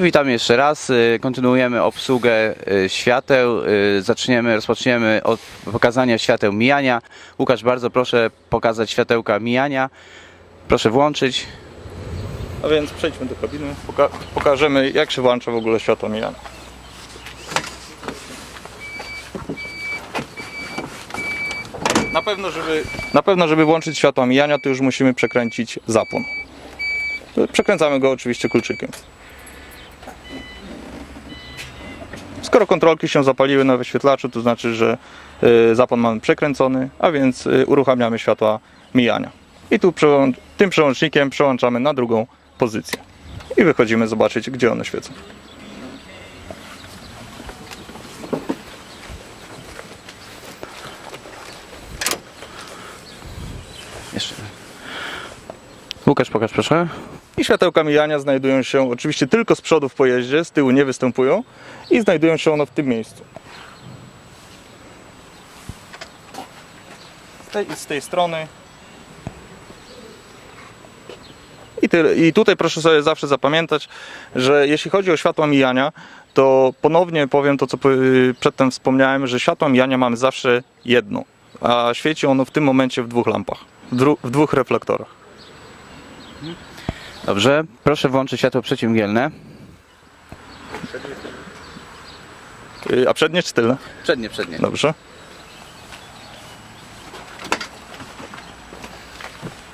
Witam jeszcze raz. Y, Kontynuujemy obsługę y, świateł. Y, Zaczniemy, rozpoczniemy od pokazania świateł mijania. Łukasz, bardzo proszę pokazać światełka mijania. Proszę włączyć. A więc przejdźmy do kabiny, poka pokażemy jak się włącza w ogóle światło mijania. Na pewno, żeby, na pewno, żeby włączyć światło mijania, to już musimy przekręcić zapłon. Przekręcamy go oczywiście kluczykiem. Skoro kontrolki się zapaliły na wyświetlaczu, to znaczy, że y, zapłon mamy przekręcony, a więc y, uruchamiamy światła mijania. I tu tym przełącznikiem przełączamy na drugą pozycję. I wychodzimy zobaczyć, gdzie one świecą. Jeszcze. Łukasz, pokaż proszę. I światełka mijania znajdują się oczywiście tylko z przodu w pojeździe, z tyłu nie występują i znajdują się one w tym miejscu. Z tej, z tej strony. I, tyle. I tutaj proszę sobie zawsze zapamiętać, że jeśli chodzi o światła mijania, to ponownie powiem to, co przedtem wspomniałem, że światła mijania mamy zawsze jedno, a świeci ono w tym momencie w dwóch lampach, w, dwóch reflektorach. Dobrze. Proszę włączyć światło przeciwmgielne. Y, A przednie czy tylne? Przednie, przednie. Dobrze.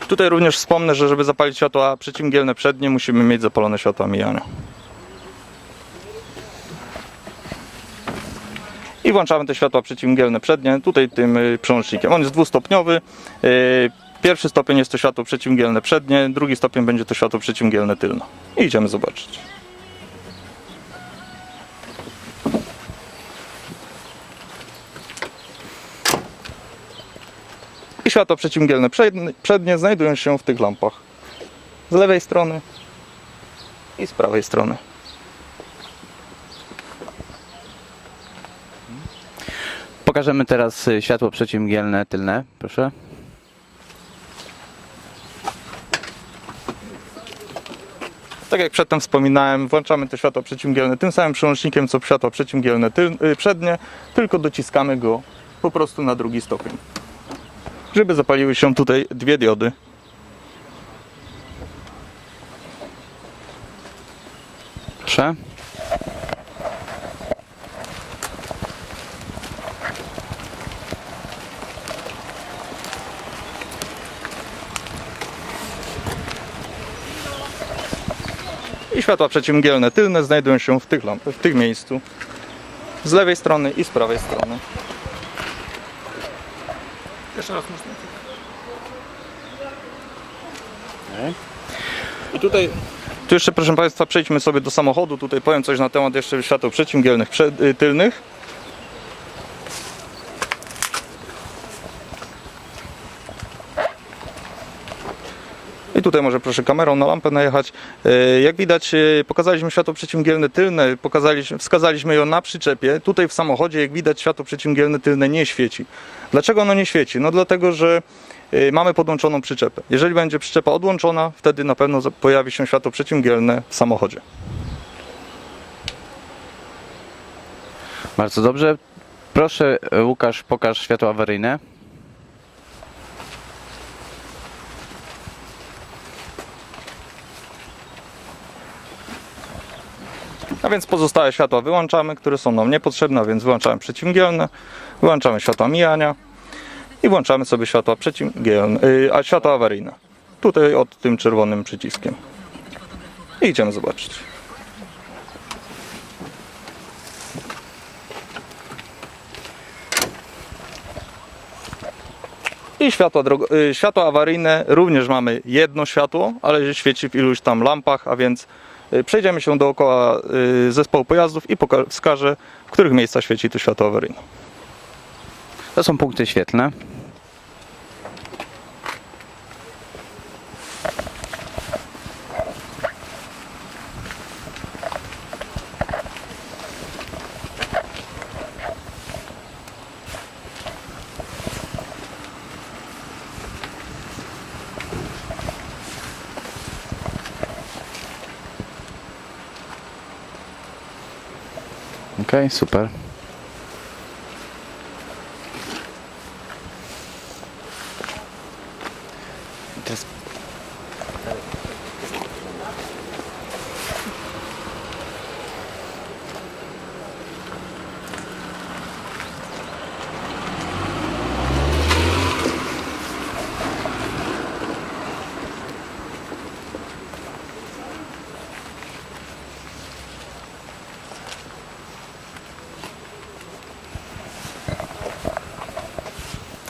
Tutaj również wspomnę, że żeby zapalić światła przeciwmgielne przednie, musimy mieć zapalone światła mijania. I włączamy te światła przeciwmgielne przednie, tutaj tym y, przełącznikiem. On jest dwustopniowy. Y, Pierwszy stopień jest to światło przeciwmgielne przednie, drugi stopień będzie to światło przeciwmgielne tylne. I idziemy zobaczyć. I światła przeciwmgielne przednie, przednie znajdują się w tych lampach. Z lewej strony i z prawej strony. Pokażemy teraz y, światło przeciwmgielne tylne. Proszę. Tak jak przedtem wspominałem, włączamy te światła przeciwmgielne tym samym przełącznikiem co światła przeciwmgielne y, przednie, tylko dociskamy go po prostu na drugi stopień. Żeby zapaliły się tutaj dwie diody. Proszę. Światła przeciwmgielne tylne znajdują się w tych lampach, w tych miejscu. Z lewej strony i z prawej strony. Jeszcze raz można. I tutaj. Tu jeszcze proszę Państwa przejdźmy sobie do samochodu. Tutaj powiem coś na temat jeszcze świateł przeciwmgielnych y, tylnych. Tutaj może proszę kamerą na lampę najechać. E, Jak widać e, pokazaliśmy światło przeciwmgielne tylne, pokazaliśmy, wskazaliśmy ją na przyczepie. Tutaj w samochodzie jak widać światło przeciwmgielne tylne nie świeci. Dlaczego ono nie świeci? No dlatego, że e, mamy podłączoną przyczepę. Jeżeli będzie przyczepa odłączona, wtedy na pewno pojawi się światło przeciwmgielne w samochodzie. Bardzo dobrze. Proszę, Łukasz, pokaż światło awaryjne. A więc pozostałe światła wyłączamy, które są nam niepotrzebne, więc wyłączamy przeciwmgielne, wyłączamy światła mijania i włączamy sobie światła przeciwmgielne, y, a światła awaryjne. Tutaj od tym czerwonym przyciskiem. I idziemy zobaczyć. I światła, y, światła awaryjne również mamy jedno światło, ale świeci w iluś tam lampach, a więc przejdziemy się dookoła y, zespołu pojazdów i wskażę, w których miejscach świeci to światło awaryjne. To są punkty świetlne. Okej, super. Teraz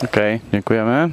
Okej, dziękujemy.